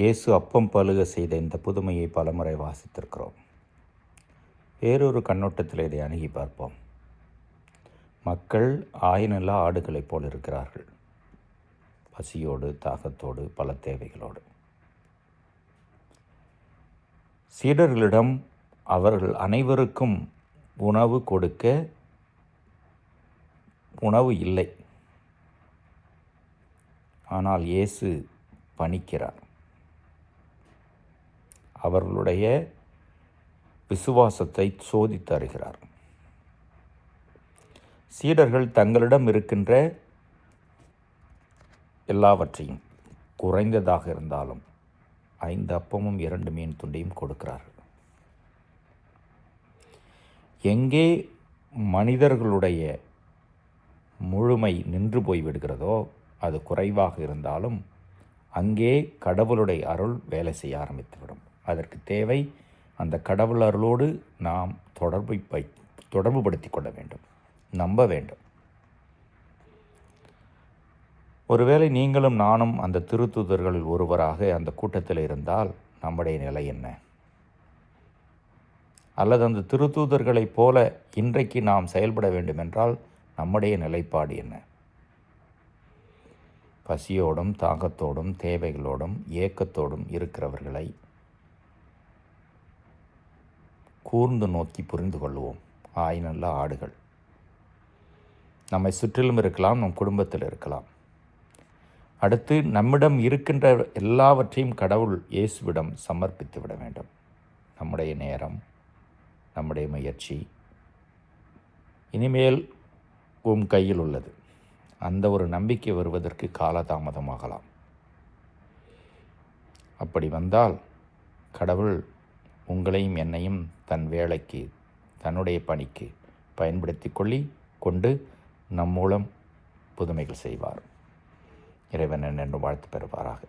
இயேசு அப்பம் பழுக செய்த இந்த புதுமையை பலமுறை வாசித்திருக்கிறோம். வேறொரு கண்ணோட்டத்தில் இதை அணுகி பார்ப்போம். மக்கள் ஆயினெல்லாம் ஆடுகளைப் போல் இருக்கிறார்கள். பசியோடு தாகத்தோடு பல தேவைகளோடு. சீடர்களிடம் அவர்கள் அனைவருக்கும் உணவு கொடுக்க உணவு இல்லை. ஆனால் இயேசு பணிக்கிறார். அவர்களுடைய விசுவாசத்தை சோதித்து தருகிறார் சீடர்கள் தங்களிடம் இருக்கின்ற எல்லாவற்றையும் குறைந்ததாக இருந்தாலும் ஐந்து அப்பமும் இரண்டு மீன் துண்டையும் கொடுக்கிறார்கள். எங்கே மனிதர்களுடைய முழுமை நின்று போய்விடுகிறதோ அது குறைவாக இருந்தாலும் அங்கே கடவுளுடைய அருள் வேலை செய்ய ஆரம்பித்துவிடும். அதற்கு தேவை அந்த கடவுள் அருளோடு நாம் தொடர்பை பை தொடர்புபடுத்தி கொள்ள வேண்டும். நம்ப வேண்டும். ஒருவேளை நீங்களும் நானும் அந்த திருத்தூதர்களில் ஒருவராக அந்த கூட்டத்தில் இருந்தால் நம்முடைய நிலை என்ன? அல்லது அந்த திருத்தூதர்களைப் போல இன்றைக்கு நாம் செயல்பட வேண்டுமென்றால் நம்முடைய நிலைப்பாடு என்ன? பசியோடும் தாகத்தோடும் தேவைகளோடும் ஏக்கத்தோடும் இருக்கிறவர்களை கூர்ந்து நோக்கி புரிந்து கொள்வோம். ஆயினல்ல ஆடுகள். நம்மை சுற்றிலும் இருக்கலாம் நம் குடும்பத்தில் இருக்கலாம். அடுத்து நம்மிடம் இருக்கின்ற எல்லாவற்றையும் கடவுள் இயேசுவிடம் சமர்ப்பித்து விட வேண்டும். நம்முடைய நேரம் நம்முடைய முயற்சி. இனிமேல் உம் கையில் உள்ளது. அந்த ஒரு நம்பிக்கை வருவதற்கு காலதாமதமாகலாம். அப்படி வந்தால் கடவுள் உங்களையும் என்னையும் தன் வேலைக்கு தன்னுடைய பணிக்கு பயன்படுத்தி கொள்ளி கொண்டு நம் மூலம் புதுமைகள் செய்வார். இறைவன் என்று வாழ்த்து பெறுவாராக.